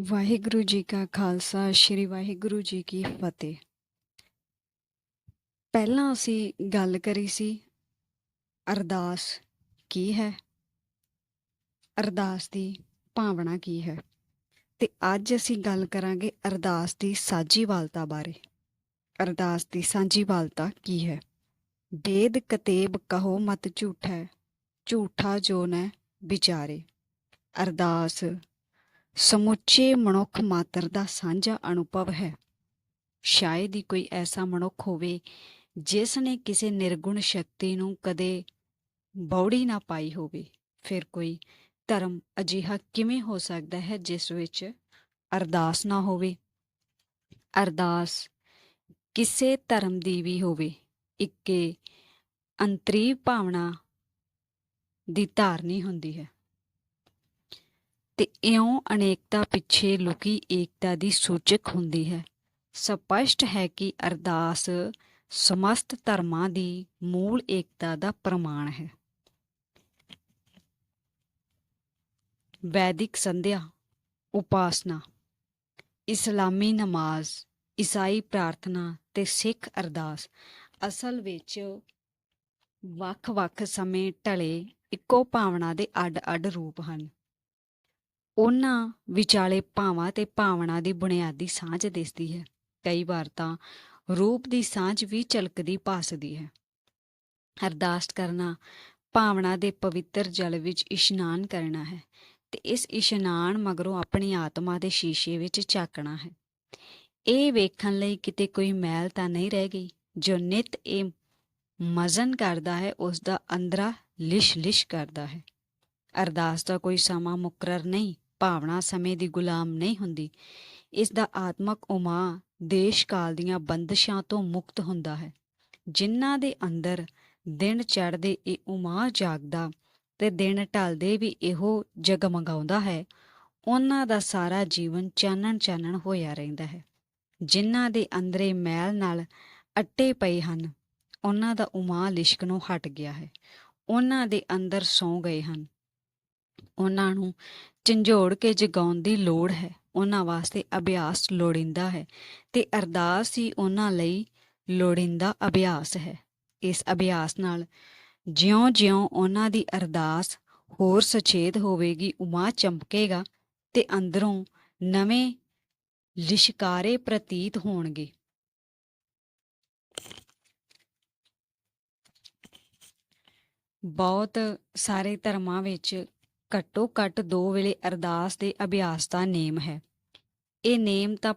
ਵਾਹਿਗੁਰੂ ਜੀ ਕਾ ਖਾਲਸਾ, ਸ੍ਰੀ ਵਾਹਿਗੁਰੂ ਜੀ ਕੀ ਫਤਿਹ। ਪਹਿਲਾਂ ਅਸੀਂ ਗੱਲ ਕਰੀ ਸੀ, ਅਰਦਾਸ ਕੀ ਹੈ? ਅਰਦਾਸ ਦੀ ਭਾਵਨਾ ਕੀ ਹੈ? ਤੇ ਅੱਜ ਅਸੀਂ ਗੱਲ ਕਰਾਂਗੇ ਅਰਦਾਸ ਦੀ ਸਾਂਝੀਵਾਲਤਾ ਬਾਰੇ। ਅਰਦਾਸ ਦੀ ਸਾਂਝੀਵਾਲਤਾ ਕੀ ਹੈ? ਬੇਦ ਕਤੇਬ ਕਹੋ ਮਤ ਝੂਠਾ ਝੂਠਾ ਜੋ ਨੈ ਵਿਚਾਰੇ। ਅਰਦਾਸ ਸਮੁੱਚੇ ਮਨੁੱਖ ਮਾਤਰ ਦਾ ਸਾਂਝਾ ਅਨੁਭਵ ਹੈ। ਸ਼ਾਇਦ ਹੀ ਕੋਈ ਐਸਾ ਮਨੁੱਖ ਹੋਵੇ, ਜਿਸ ਨੇ ਕਿਸੇ ਨਿਰਗੁਣ ਸ਼ਕਤੀ ਨੂੰ ਕਦੇ ਬੌੜੀ ਨਾ ਪਾਈ ਹੋਵੇ। ਫਿਰ ਕੋਈ ਧਰਮ ਅਜਿਹਾ ਕਿਵੇਂ ਹੋ ਸਕਦਾ ਹੈ, ਜਿਸ ਵਿੱਚ ਅਰਦਾਸ ਨਾ ਹੋਵੇ? ਅਰਦਾਸ ਕਿਸੇ ਧਰਮ ਦੀ ਵੀ ਹੋਵੇ, ਇੱਕੇ ਅੰਤਰੀ ਭਾਵਨਾ ਦੀ ਧਾਰਨੀ ਹੁੰਦੀ ਹੈ। ਤੇ ਇਉਂ ਅਨੇਕਤਾ ਪਿੱਛੇ ਲੁਕੀ ਏਕਤਾ ਦੀ ਸੂਚਕ ਹੁੰਦੀ ਹੈ। ਸਪਸ਼ਟ ਹੈ ਕਿ ਅਰਦਾਸ ਸਮਸਤ ਧਰਮਾਂ ਦੀ ਮੂਲ ਏਕਤਾ ਦਾ ਪ੍ਰਮਾਣ ਹੈ। ਵੈਦਿਕ ਸੰਧਿਆ, ਉਪਾਸਨਾ, ਇਸਲਾਮੀ ਨਮਾਜ਼, ਈਸਾਈ ਪ੍ਰਾਰਥਨਾ ਤੇ ਸਿੱਖ ਅਰਦਾਸ ਅਸਲ ਵਿੱਚ ਵੱਖ-ਵੱਖ ਸਮੇਂ ਢਲੇ ਇੱਕੋ ਭਾਵਨਾ ਦੇ ਅੱਡ-ਅੱਡ ਰੂਪ ਹਨ। ਉਹਨਾਂ ਵਿਚਾਲੇ ਭਾਵਾਂ ਤੇ ਭਾਵਨਾ ਦੀ ਬੁਨਿਆਦੀ ਸਾਂਝ ਦਿਸਦੀ ਹੈ। ਕਈ ਵਾਰ ਤਾਂ ਰੂਪ ਦੀ ਸਾਂਝ ਵੀ ਝਲਕਦੀ ਭਾਸਦੀ ਹੈ। ਅਰਦਾਸ ਕਰਨਾ, ਭਾਵਨਾ ਦੇ ਪਵਿੱਤਰ ਜਲ ਵਿੱਚ ਇਸ਼ਨਾਨ ਕਰਨਾ ਹੈ ਤੇ ਇਸ ਇਸ਼ਨਾਨ ਮਗਰੋਂ ਆਪਣੀ ਆਤਮਾ ਦੇ ਸ਼ੀਸ਼ੇ ਵਿੱਚ ਝਾਕਣਾ ਹੈ। ਇਹ ਵੇਖਣ ਲਈ ਕਿਤੇ ਕੋਈ ਮੈਲ ਤਾਂ ਨਹੀਂ ਰਹਿ ਗਈ। ਜੋ ਨਿਤ ਇਹ ਮਜ਼ਨ ਕਰਦਾ ਹੈ ਉਸ ਦਾ ਅੰਦਰਾ ਲਿਸ਼ ਲਿਸ਼ ਕਰਦਾ ਹੈ। ਅਰਦਾਸ ਦਾ ਕੋਈ ਸਮਾਂ ਮੁਕਰਰ ਨਹੀਂ। ਭਾਵਨਾ ਸਮੇਂ ਦੀ ਗੁਲਾਮ ਨਹੀਂ ਹੁੰਦੀ। ਇਸ ਦਾ ਆਤਮਕ ਉਮਾ ਦੇਸ਼ ਕਾਲ ਦੀਆਂ ਬੰਦਸ਼ਾਂ ਤੋਂ ਮੁਕਤ ਹੁੰਦਾ ਹੈ। ਜਿਨ੍ਹਾਂ ਦੇ ਅੰਦਰ ਦਿਨ ਚੜ੍ਹਦੇ ਇਹ ਉਮਾ ਜਾਗਦਾ ਤੇ ਦਿਨ ਢਲਦੇ ਵੀ ਇਹੋ ਜਗਮਗਾਉਂਦਾ ਹੈ, ਉਹਨਾਂ ਦਾ ਸਾਰਾ ਜੀਵਨ ਚਾਨਣ ਚਾਨਣ ਹੋਇਆ ਰਹਿੰਦਾ ਹੈ। ਜਿਨ੍ਹਾਂ ਦੇ ਅੰਦਰੇ ਮੈਲ ਨਾਲ ਅੱਟੇ ਪਏ ਹਨ, ਉਹਨਾਂ ਦਾ ਉਮਾ ਲਿਸ਼ਕਣੋਂ ਹਟ ਗਿਆ ਹੈ। ਉਹਨਾਂ ਦੇ ਅੰਦਰ ਸੌ ਗਏ ਹਨ। ਉਹਨਾਂ ਨੂੰ ਝੰਜੋੜ ਕੇ ਜਗਾਉਣ ਦੀ ਲੋੜ ਹੈ। ਉਹਨਾਂ ਵਾਸਤੇ ਅਭਿਆਸ ਲੋੜਿੰਦਾ ਹੈ ਤੇ ਅਰਦਾਸ ਹੀ ਉਹਨਾਂ ਲਈ ਲੋੜਿੰਦਾ ਅਭਿਆਸ ਹੈ। ਇਸ ਅਭਿਆਸ ਨਾਲ ਜਿਉਂ-ਜਿਉਂ ਉਹਨਾਂ ਦੀ ਅਰਦਾਸ ਹੋਰ ਸਚੇਤ ਹੋਵੇਗੀ ਉਮਾ ਚਮਕੇਗਾ ਤੇ ਅੰਦਰੋਂ ਨਵੇਂ ਲਿਸ਼ਕਾਰੇ ਪ੍ਰਤੀਤ ਹੋਣਗੇ। ਬਹੁਤ ਸਾਰੇ ਧਰਮਾਂ ਵਿੱਚ ਘੱਟੋ ਘੱਟ ਦੋ ਵੇਲੇ ਅਰਦਾਸ ਦੇ ਅਭਿਆਸ ਦਾ ਨੇਮ ਹੈ। ਇਹ ਨੇਮ ਤਾਂ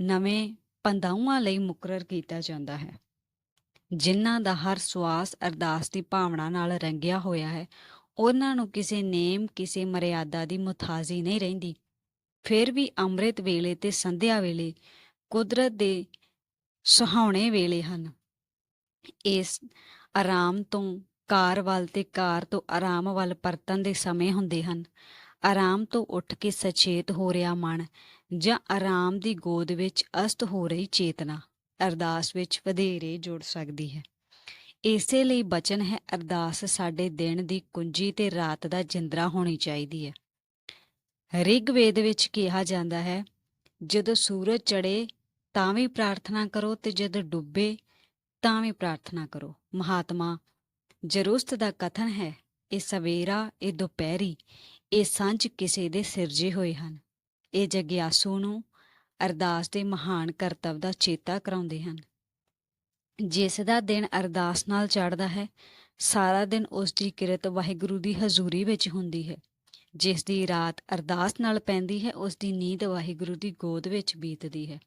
ਨਵੇਂ ਪੰਦਾਵਾਂ ਲਈ ਮੁਕਰਰ ਕੀਤਾ ਜਾਂਦਾ ਹੈ। ਜਿਨ੍ਹਾਂ ਦਾ ਹਰ ਸਵਾਸ ਅਰਦਾਸ ਦੀ ਭਾਵਨਾ ਨਾਲ ਰੰਗਿਆ ਹੋਇਆ ਹੈ, ਉਹਨਾਂ ਨੂੰ ਕਿਸੇ ਨੇਮ, ਕਿਸੇ ਮਰਿਆਦਾ ਦੀ ਮੁਤਾਜ਼ੀ ਨਹੀਂ ਰਹਿੰਦੀ। ਫਿਰ ਵੀ ਅੰਮ੍ਰਿਤ ਵੇਲੇ ਤੇ ਸੰਧਿਆ ਵੇਲੇ, ਕੁਦਰਤ ਦੇ ਸੁਹਾਉਣੇ ਵੇਲੇ ਹਨ। ਇਸ ਆਰਾਮ ਤੋਂ ਕਾਰ ਵੱਲ ਤੇ ਕਾਰ ਤੋਂ ਆਰਾਮ ਵੱਲ ਪਰਤਣ ਦੇ ਸਮੇਂ ਹੁੰਦੇ ਹਨ। ਆਰਾਮ ਤੋਂ ਉੱਠ ਕੇ ਸਚੇਤ ਹੋ ਰਿਹਾ ਮਨ ਜਾਂ ਆਰਾਮ ਦੀ ਗੋਦ ਵਿੱਚ ਅਸਤ ਹੋ ਰਹੀ ਚੇਤਨਾ ਅਰਦਾਸ ਵਿੱਚ ਵਧੇਰੇ ਜੁੜ ਸਕਦੀ ਹੈ। ਇਸੇ ਲਈ ਬਚਨ ਹੈ, ਅਰਦਾਸ ਸਾਡੇ ਦਿਨ ਦੀ ਕੁੰਜੀ ਤੇ ਰਾਤ ਦਾ ਜਿੰਦਰਾ ਹੋਣੀ ਚਾਹੀਦੀ ਹੈ। ਰਿਗਵੇਦ ਵਿੱਚ ਕਿਹਾ ਜਾਂਦਾ ਹੈ, ਜਦੋਂ ਸੂਰਜ ਚੜੇ ਤਾਂ ਵੀ ਪ੍ਰਾਰਥਨਾ ਕਰੋ ਤੇ ਜਦੋਂ ਡੁੱਬੇ ਤਾਂ ਵੀ ਪ੍ਰਾਰਥਨਾ ਕਰੋ। ਮਹਾਤਮਾ ਜਰੂਸਤ ਦਾ ਕਥਨ ਹੈ, ਇਹ ਸਵੇਰਾ, ਇਹ ਦੁਪਹਿਰੀ, ਇਹ ਸਾਂਝ ਕਿਸੇ ਦੇ ਸਿਰਜੇ ਹੋਏ ਹਨ। ਇਹ ਜਗਿਆਸੂ ਨੂੰ ਅਰਦਾਸ ਦੇ ਮਹਾਨ ਕਰਤਵ ਦਾ ਚੇਤਾ ਕਰਾਉਂਦੇ ਹਨ। ਜਿਸ ਦਾ ਦਿਨ ਅਰਦਾਸ ਨਾਲ ਚੜ੍ਹਦਾ ਹੈ, ਸਾਰਾ ਦਿਨ ਉਸ ਦੀ ਕਿਰਤ ਵਾਹਿਗੁਰੂ ਦੀ ਹਜ਼ੂਰੀ ਵਿੱਚ ਹੁੰਦੀ ਹੈ। ਜਿਸ ਦੀ ਰਾਤ ਅਰਦਾਸ ਨਾਲ ਪੈਂਦੀ ਹੈ ਉਸ ਦੀ ਨੀਂਦ ਵਾਹਿਗੁਰੂ ਦੀ ਗੋਦ ਵਿੱਚ ਬੀਤਦੀ ਹੈ।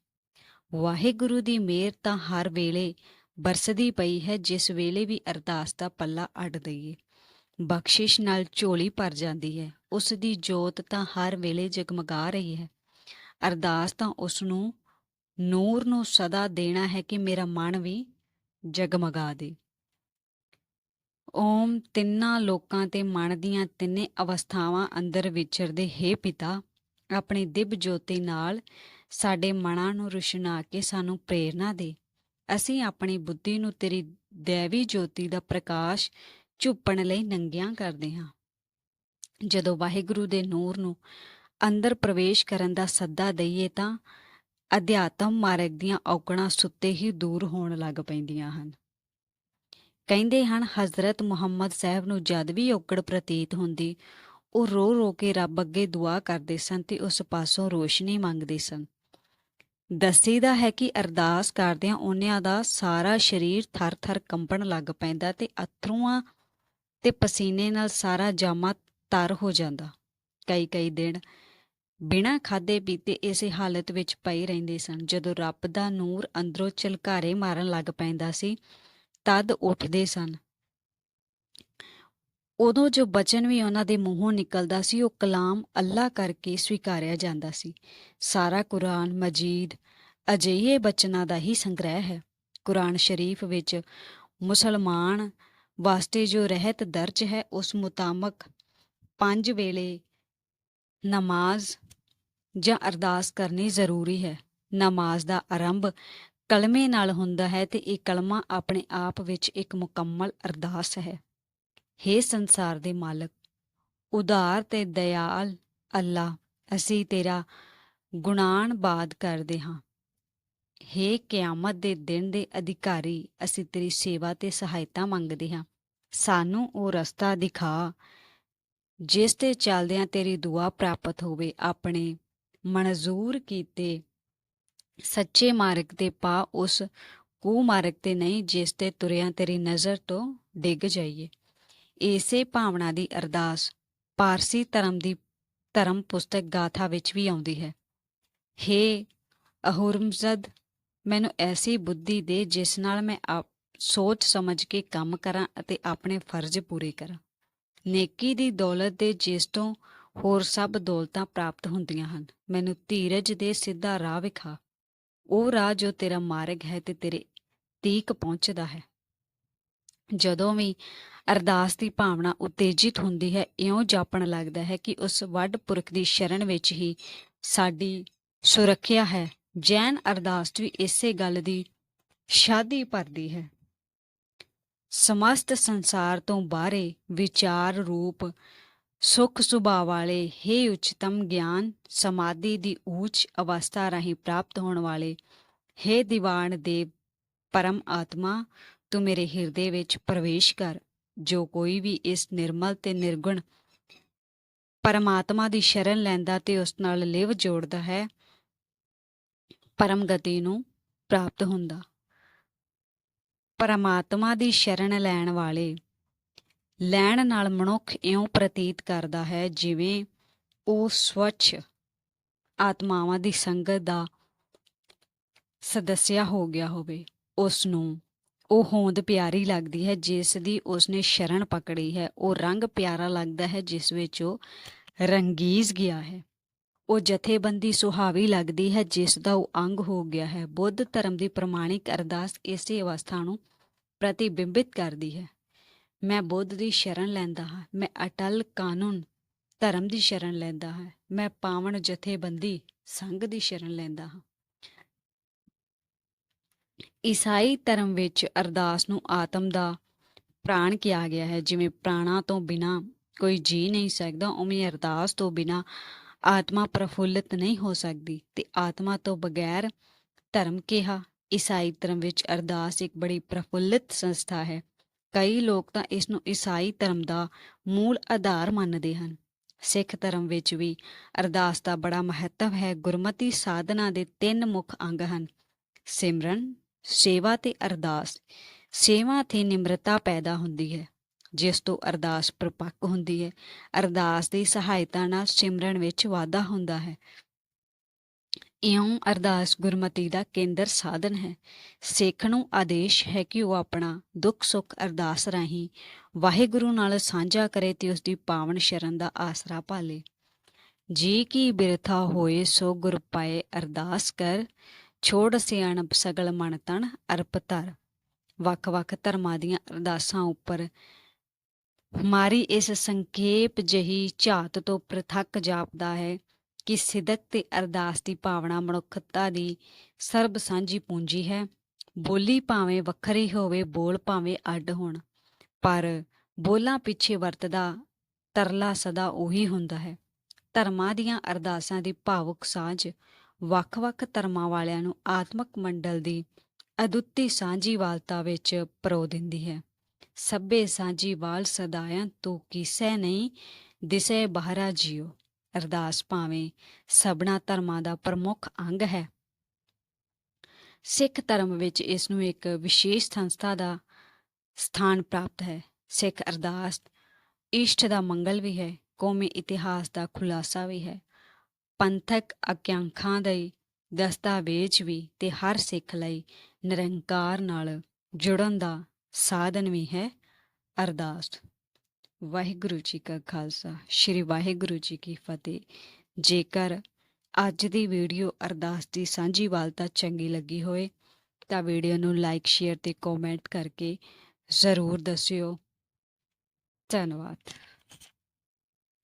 ਵਾਹਿਗੁਰੂ ਦੀ ਮਿਹਰ ਤਾਂ ਹਰ ਵੇਲੇ ਬਰਸਦੀ ਪਈ ਹੈ, ਜਿਸ ਵੇਲੇ ਵੀ ਅਰਦਾਸ ਦਾ ਪੱਲਾ ਅੱਡ ਦਈਏ। ਬਖਸ਼ਿਸ਼ ਨਾਲ ਝੋਲੀ ਭਰ ਜਾਂਦੀ ਹੈ। ਉਸ ਦੀ ਜੋਤ ਤਾਂ ਹਰ ਵੇਲੇ ਜਗਮਗਾ ਰਹੀ ਹੈ। ਅਰਦਾਸ ਤਾਂ ਉਸ ਨੂੰ ਨੂਰ ਨੂੰ ਸਦਾ ਦੇਣਾ ਹੈ ਕਿ ਮੇਰਾ ਮਨ ਵੀ ਜਗਮਗਾ ਦੇ। ਓਮ ਤਿੰਨਾਂ ਲੋਕਾਂ ਤੇ ਮਨ ਦੀਆਂ ਤਿੰਨੇ ਅਵਸਥਾਵਾਂ ਅੰਦਰ ਵਿਚਰਦੇ ਹੈ ਪਿਤਾ, ਆਪਣੀ ਦਿਵ ਜੋਤੀ ਨਾਲ ਸਾਡੇ ਮਨਾਂ ਨੂੰ ਰੁਸ਼ਨਾ ਕੇ ਸਾਨੂੰ ਪ੍ਰੇਰਣਾ ਦੇ। ਅਸੀਂ ਆਪਣੀ ਬੁੱਧੀ ਨੂੰ ਤੇਰੀ ਦੇਵੀ ਜੋਤੀ ਦਾ ਪ੍ਰਕਾਸ਼ ਝੁੱਪਣ ਲਈ ਨੰਗਿਆਂ ਕਰਦੇ ਹਾਂ। ਜਦੋਂ ਵਾਹਿਗੁਰੂ ਦੇ ਨੂਰ ਨੂੰ ਅੰਦਰ ਪ੍ਰਵੇਸ਼ ਕਰਨ ਦਾ ਸੱਦਾ ਦਈਏ ਤਾਂ ਅਧਿਆਤਮ ਮਾਰਗ ਦੀਆਂ ਔਕੜਾਂ ਸੁੱਤੇ ਹੀ ਦੂਰ ਹੋਣ ਲੱਗ ਪੈਂਦੀਆਂ ਹਨ। ਕਹਿੰਦੇ ਹਨ, ਹਜ਼ਰਤ ਮੁਹੰਮਦ ਸਾਹਿਬ ਨੂੰ ਜਦ ਵੀ ਔਕੜ ਪ੍ਰਤੀਤ ਹੁੰਦੀ, ਉਹ ਰੋ ਰੋ ਕੇ ਰੱਬ ਅੱਗੇ ਦੁਆ ਕਰਦੇ ਸਨ ਤੇ ਉਸ ਪਾਸੋਂ ਰੋਸ਼ਨੀ ਮੰਗਦੇ ਸਨ। ਦੱਸੀਦਾ ਹੈ ਕਿ ਅਰਦਾਸ ਕਰਦਿਆਂ ਉਹਨਾਂ ਦਾ ਸਾਰਾ ਸਰੀਰ ਥਰ-ਥਰ ਕੰਬਣ ਲੱਗ ਪੈਂਦਾ ਤੇ ਅਥਰੂਆਂ ਤੇ ਪਸੀਨੇ ਨਾਲ ਸਾਰਾ ਜਾਮਾ ਤਰ ਹੋ ਜਾਂਦਾ। ਕਈ ਕਈ ਦਿਨ ਬਿਨਾਂ ਖਾਦੇ ਪੀਤੇ ਇਸੇ ਹਾਲਤ ਵਿੱਚ ਪਏ ਰਹਿੰਦੇ ਸਨ। ਜਦੋਂ ਰੱਬ ਦਾ ਨੂਰ ਅੰਦਰੋਂ ਝਲਕਾਰੇ ਮਾਰਨ ਲੱਗ ਪੈਂਦਾ ਸੀ, ਤਦ ਉੱਠਦੇ ਸਨ। ਉਦੋਂ ਜੋ ਬਚਨ ਵੀ ਉਹਨਾਂ ਦੇ ਮੂੰਹੋਂ ਨਿਕਲਦਾ ਸੀ, ਉਹ ਕਲਾਮ ਅੱਲਾ ਕਰਕੇ ਸਵੀਕਾਰਿਆ ਜਾਂਦਾ ਸੀ। ਸਾਰਾ ਕੁਰਾਨ, ਮਜੀਦ ਅਜਿਹੇ ਬਚਨਾਂ ਦਾ ਹੀ ਸੰਗ੍ਰਹਿ ਹੈ। ਕੁਰਾਨ ਸ਼ਰੀਫ ਵਿੱਚ ਮੁਸਲਮਾਨ ਵਾਸਤੇ ਜੋ ਰਹਿਤ ਦਰਜ ਹੈ, ਉਸ ਮੁਤਾਬਕ ਪੰਜ ਵੇਲੇ ਨਮਾਜ਼ ਜਾਂ ਅਰਦਾਸ ਕਰਨੀ ਜ਼ਰੂਰੀ ਹੈ। ਨਮਾਜ਼ ਦਾ ਆਰੰਭ ਕਲਮੇ ਨਾਲ ਹੁੰਦਾ ਹੈ ਤੇ ਇਹ ਕਲਮਾ ਆਪਣੇ ਆਪ ਵਿੱਚ ਇੱਕ ਮੁਕੰਮਲ ਅਰਦਾਸ ਹੈ। ਹੇ ਸੰਸਾਰ ਦੇ ਮਾਲਕ ਉਦਾਰ ਤੇ ਦਇਆਲ ਅੱਲਾ, ਅਸੀਂ ਤੇਰਾ ਗੁਣਾਨ ਬਾਦ ਕਰਦੇ ਹਾਂ। ਹੇ ਕਿਆਮਤ ਦੇ ਦਿਨ ਦੇ ਅਧਿਕਾਰੀ, ਅਸੀਂ ਤੇਰੀ ਸੇਵਾ ਤੇ ਸਹਾਇਤਾ ਮੰਗਦੇ ਹਾਂ। ਸਾਨੂੰ ਉਹ ਰਸਤਾ ਦਿਖਾ, ਜਿਸ ਤੇ ਚੱਲਦਿਆਂ ਤੇਰੀ ਦੁਆ ਪ੍ਰਾਪਤ ਹੋਵੇ। ਆਪਣੇ ਮਨਜ਼ੂਰ ਕੀਤੇ ਸੱਚੇ ਮਾਰਗ ਤੇ ਪਾ ਉਸ ਕੂ ਮਾਰਗ ਤੇ ਨਹੀਂ, ਜਿਸ ਤੇ ਤੁਰਿਆਂ ਤੇਰੀ ਨਜ਼ਰ ਤੋਂ ਡਿੱਗ ਜਾਈਏ। ਇਸੇ ਭਾਵਨਾ ਦੀ ਅਰਦਾਸ ਪਾਰਸੀ ਧਰਮ ਦੀ ਧਰਮ ਪੁਸਤਕ ਗਾਥਾ ਵਿੱਚ ਵੀ ਆਉਂਦੀ ਹੈ। ਹੇ ਅਹੁਰਮਜ਼ਦ, ਮੈਨੂੰ ਐਸੀ ਬੁੱਧੀ ਦੇ ਜਿਸ ਨਾਲ ਮੈਂ ਆਪ ਸੋਚ ਸਮਝ ਕੇ ਕੰਮ ਕਰਾਂ ਅਤੇ ਆਪਣੇ ਫਰਜ਼ ਪੂਰੇ ਕਰਾਂ। ਨੇਕੀ ਦੀ ਦੌਲਤ ਦੇ ਜਿਸ ਤੋਂ ਹੋਰ ਸਭ ਦੌਲਤਾਂ ਪ੍ਰਾਪਤ ਹੁੰਦੀਆਂ ਹਨ, ਮੈਨੂੰ ਧੀਰਜ ਦੇ ਸਿੱਧਾ ਰਾਹ ਵਿਖਾ। ਉਹ ਰਾਹ ਜੋ ਤੇਰਾ ਮਾਰਗ ਹੈ ਤੇ ਤੇਰੇ ਤੀਕ ਪਹੁੰਚਦਾ ਹੈ। ਜਦੋਂ ਵੀ ਅਰਦਾਸ ਦੀ ਭਾਵਨਾ ਉਤੇਜਿਤ ਹੁੰਦੀ ਹੈ, ਇਉਂ ਜਾਪਣ ਲੱਗਦਾ ਹੈ ਕਿ ਉਸ ਵੱਡ ਪੁਰਖ ਦੀ ਸ਼ਰਨ ਵਿੱਚ ਹੀ ਸਾਡੀ ਸੁਰੱਖਿਆ ਹੈ। ਜੈਨ ਅਰਦਾਸ ਵੀ ਇਸੇ ਗੱਲ ਦੀ ਸ਼ਾਦੀ ਭਰਦੀ ਹੈ। ਸਮਸਤ ਸੰਸਾਰ ਤੋਂ ਬਾਹਰੇ ਵਿਚਾਰ ਰੂਪ ਸੁਖ ਸੁਭਾਅ ਵਾਲੇ ਹੇ ਉਚਤਮ ਗਿਆਨ ਸਮਾਧੀ ਦੀ ਉੱਚ ਅਵਸਥਾ ਰਾਹੀਂ ਪ੍ਰਾਪਤ ਹੋਣ ਵਾਲੇ ਹੇ ਦੀਵਾਨ ਦੇਵ ਪਰਮ ਆਤਮਾ ਤੂੰ ਮੇਰੇ ਹਿਰਦੇ ਵਿੱਚ ਪ੍ਰਵੇਸ਼ ਕਰ, ਜੋ ਕੋਈ ਵੀ ਇਸ ਨਿਰਮਲ ਤੇ ਨਿਰਗੁਣ ਪਰਮਾਤਮਾ ਦੀ ਸ਼ਰਨ ਲੈਂਦਾ ਤੇ ਉਸ ਨਾਲ ਲਿਵ ਜੋੜਦਾ ਹੈ, ਪਰਮ ਗਤੀ ਨੂੰ ਪ੍ਰਾਪਤ ਹੁੰਦਾ। ਪਰਮਾਤਮਾ ਦੀ ਸ਼ਰਨ ਲੈਣ ਵਾਲੇ ਲੈਣ ਨਾਲ ਮਨੁੱਖ ਇਉਂ ਪ੍ਰਤੀਤ ਕਰਦਾ ਹੈ, ਜਿਵੇਂ ਉਹ ਸਵੱਛ ਆਤਮਾਵਾਂ ਦੀ ਸੰਗਤ ਦਾ ਸਦੱਸਿਆ ਹੋ ਗਿਆ ਹੋਵੇ, ਉਸ ਨੂੰ ਉਹ ਹੋਂਦ ਪਿਆਰੀ ਲੱਗਦੀ ਹੈ, ਜਿਸ ਦੀ ਉਸਨੇ ਸ਼ਰਨ ਪਕੜੀ ਹੈ। ਉਹ ਰੰਗ ਪਿਆਰਾ ਲੱਗਦਾ ਹੈ, ਜਿਸ ਵਿੱਚ ਉਹ ਰੰਗੀਜ਼ ਗਿਆ ਹੈ। ਉਹ ਜਥੇਬੰਦੀ ਸੁਹਾਵੀ ਲੱਗਦੀ ਹੈ, ਜਿਸ ਦਾ ਉਹ ਅੰਗ ਹੋ ਗਿਆ ਹੈ। ਬੁੱਧ ਧਰਮ ਦੀ ਪ੍ਰਮਾਣਿਕ ਅਰਦਾਸ ਇਸੇ ਅਵਸਥਾ ਨੂੰ ਪ੍ਰਤੀਬਿੰਬਿਤ ਕਰਦੀ ਹੈ। ਮੈਂ ਬੁੱਧ ਦੀ ਸ਼ਰਨ ਲੈਂਦਾ ਹਾਂ, ਮੈਂ ਅਟਲ ਕਾਨੂੰਨ ਧਰਮ ਦੀ ਸ਼ਰਨ ਲੈਂਦਾ ਹਾਂ, ਮੈਂ ਪਾਵਨ ਜਥੇਬੰਦੀ ਸੰਘ ਦੀ ਸ਼ਰਨ ਲੈਂਦਾ ਹਾਂ। ਈਸਾਈ ਧਰਮ ਵਿੱਚ ਅਰਦਾਸ ਨੂੰ ਆਤਮ ਦਾ ਪ੍ਰਾਣ ਕਿਹਾ ਗਿਆ ਹੈ। ਜਿਵੇਂ ਪ੍ਰਾਣਾ ਤੋਂ ਬਿਨਾ ਕੋਈ ਜੀ ਨਹੀਂ ਸਕਦਾ, ਉਵੇਂ ਅਰਦਾਸ ਤੋਂ ਬਿਨਾ ਆਤਮਾ ਪ੍ਰਫੁੱਲਿਤ ਨਹੀਂ ਹੋ ਸਕਦੀ ਤੇ ਆਤਮਾ ਤੋਂ ਬਗੈਰ ਧਰਮ ਕਿਹਾ। ਈਸਾਈ ਧਰਮ ਵਿੱਚ ਅਰਦਾਸ ਇੱਕ ਬੜੀ ਪ੍ਰਫੁੱਲਿਤ ਸੰਸਥਾ ਹੈ। ਕਈ ਲੋਕ ਤਾਂ ਇਸ ਨੂੰ ਈਸਾਈ ਧਰਮ ਦਾ ਮੂਲ ਆਧਾਰ ਮੰਨਦੇ ਹਨ। ਸਿੱਖ ਧਰਮ ਵਿੱਚ ਵੀ ਅਰਦਾਸ ਦਾ ਬੜਾ ਮਹੱਤਵ ਹੈ। ਗੁਰਮਤੀ ਸਾਧਨਾ ਦੇ ਤਿੰਨ ਮੁੱਖ ਅੰਗ ਹਨ। ਸਿਮਰਨ ਸੇਵਾ ਤੇ ਅਰਦਾਸ। ਸੇਵਾ ਤੇ ਨਿਮਰਤਾ ਪੈਦਾ ਹੁੰਦੀ ਹੈ। ਜਿਸ ਤੋਂ ਅਰਦਾਸ ਪ੍ਰਪੱਕ ਹੁੰਦੀ ਹੈ, ਅਰਦਾਸ ਦੀ ਸਹਾਇਤਾ ਨਾਲ ਸਿਮਰਨ ਵਿੱਚ ਵਾਧਾ ਹੁੰਦਾ ਹੈ। ਇਉਂ ਅਰਦਾਸ ਗੁਰਮਤੀ ਦਾ ਕੇਂਦਰ ਸਾਧਨ ਹੈ। ਸਿੱਖ ਨੂੰ ਆਦੇਸ਼ ਹੈ ਕਿ ਉਹ ਆਪਣਾ ਦੁੱਖ ਸੁੱਖ ਅਰਦਾਸ ਰਾਹੀਂ ਵਾਹਿਗੁਰੂ ਨਾਲ ਸਾਂਝਾ ਕਰੇ ਤੇ ਉਸ ਦੀ ਪਾਵਨ ਸ਼ਰਨ ਦਾ ਆਸਰਾ ਭਾਲੇ ਜੀ ਕੀ ਬਿਰਥਾ ਹੋਏ ਸੋ ਗੁਰ ਪਾਏ ਅਰਦਾਸ ਕਰ। ਛੋੜ ਸਿਆਣਪ ਸਗਲ ਮਨ ਤਨ ਅਰਪ ਧਰ ਵੱਖ-ਵੱਖ ਧਰਮਾਂ ਦੀਆਂ ਅਰਦਾਸਾਂ ਉੱਪਰ ਹਮਾਰੀ ਇਸ ਸੰਖੇਪ ਜਹੀ ਝਾਤ ਤੋਂ ਪ੍ਰਥੱਕ ਜਾਪਦਾ ਹੈ ਕਿ ਸਿਦਕ ਤੇ ਅਰਦਾਸ ਦੀ ਭਾਵਨਾ ਮਨੁੱਖਤਾ ਦੀ ਸਰਬ ਸਾਂਝੀ ਪੂੰਜੀ ਹੈ। ਬੋਲੀ ਭਾਵੇਂ ਵੱਖਰੀ ਹੋਵੇ, ਬੋਲ ਭਾਵੇਂ ਅੱਡ ਹੋਣ, ਪਰ ਬੋਲਾਂ ਪਿੱਛੇ ਵਰਤਦਾ ਤਰਲਾ ਸਦਾ ਉਹੀ ਹੁੰਦਾ ਹੈ। ਧਰਮਾਂ ਦੀਆਂ ਅਰਦਾਸਾਂ ਦੀ ਭਾਵੁਕ ਸਾਂਝ ਵੱਖ-ਵੱਖ ਧਰਮਾਂ ਵਾਲਿਆਂ ਨੂੰ ਆਤਮਕ ਮੰਡਲ ਦੀ ਅਦੁੱਤੀ ਸਾਂਝੀਵਾਲਤਾ ਵਿੱਚ ਪਰੋ ਦਿੰਦੀ ਹੈ। ਸਭੇ ਸਾਂਝੀਵਾਲ ਸਦਾਇਆਂ ਤੂੰ ਕੀਸੈ ਨਹੀਂ, ਦਿਸੇ ਬਾਹਰਾ ਜਿਉ ਅਰਦਾਸ ਭਾਵੇਂ ਸਭਨਾ ਧਰਮਾਂ ਦਾ ਪ੍ਰਮੁੱਖ ਅੰਗ ਹੈ। ਸਿੱਖ ਧਰਮ ਵਿੱਚ ਇਸ ਨੂੰ ਇੱਕ ਵਿਸ਼ੇਸ਼ ਸੰਸਥਾ ਦਾ ਸਥਾਨ ਪ੍ਰਾਪਤ ਹੈ। ਸਿੱਖ ਅਰਦਾਸ, ਇਸ਼ਟ ਦਾ ਮੰਗਲ ਵੀ ਹੈ, ਕੌਮੀ ਇਤਿਹਾਸ ਦਾ ਖੁਲਾਸਾ ਵੀ ਹੈ। ਪੰਥਕ ਆਕਾਂਖਾਂ ਦੇ ਦਸਤਾਵੇਜ਼ ਵੀ ਤੇ ਹਰ ਸਿੱਖ ਲਈ ਨਿਰੰਕਾਰ ਨਾਲ ਜੁੜਨ ਦਾ ਸਾਧਨ ਵੀ ਹੈ। ਅਰਦਾਸ। ਵਾਹਿਗੁਰੂ ਜੀ ਕਾ ਖਾਲਸਾ। ਸ੍ਰੀ ਵਾਹਿਗੁਰੂ ਜੀ ਕੀ ਫਤਿਹ। ਜੇਕਰ ਅੱਜ ਦੀ ਵੀਡੀਓ ਅਰਦਾਸ ਦੀ ਸਾਂਝੀ ਵਾਲਤਾ ਚੰਗੀ ਲੱਗੀ ਹੋਵੇ, ਤਾਂ ਵੀਡੀਓ ਨੂੰ ਲਾਈਕ, ਸ਼ੇਅਰ ਤੇ ਕਮੈਂਟ ਕਰਕੇ ਜ਼ਰੂਰ ਦੱਸਿਓ। ਧੰਨਵਾਦ।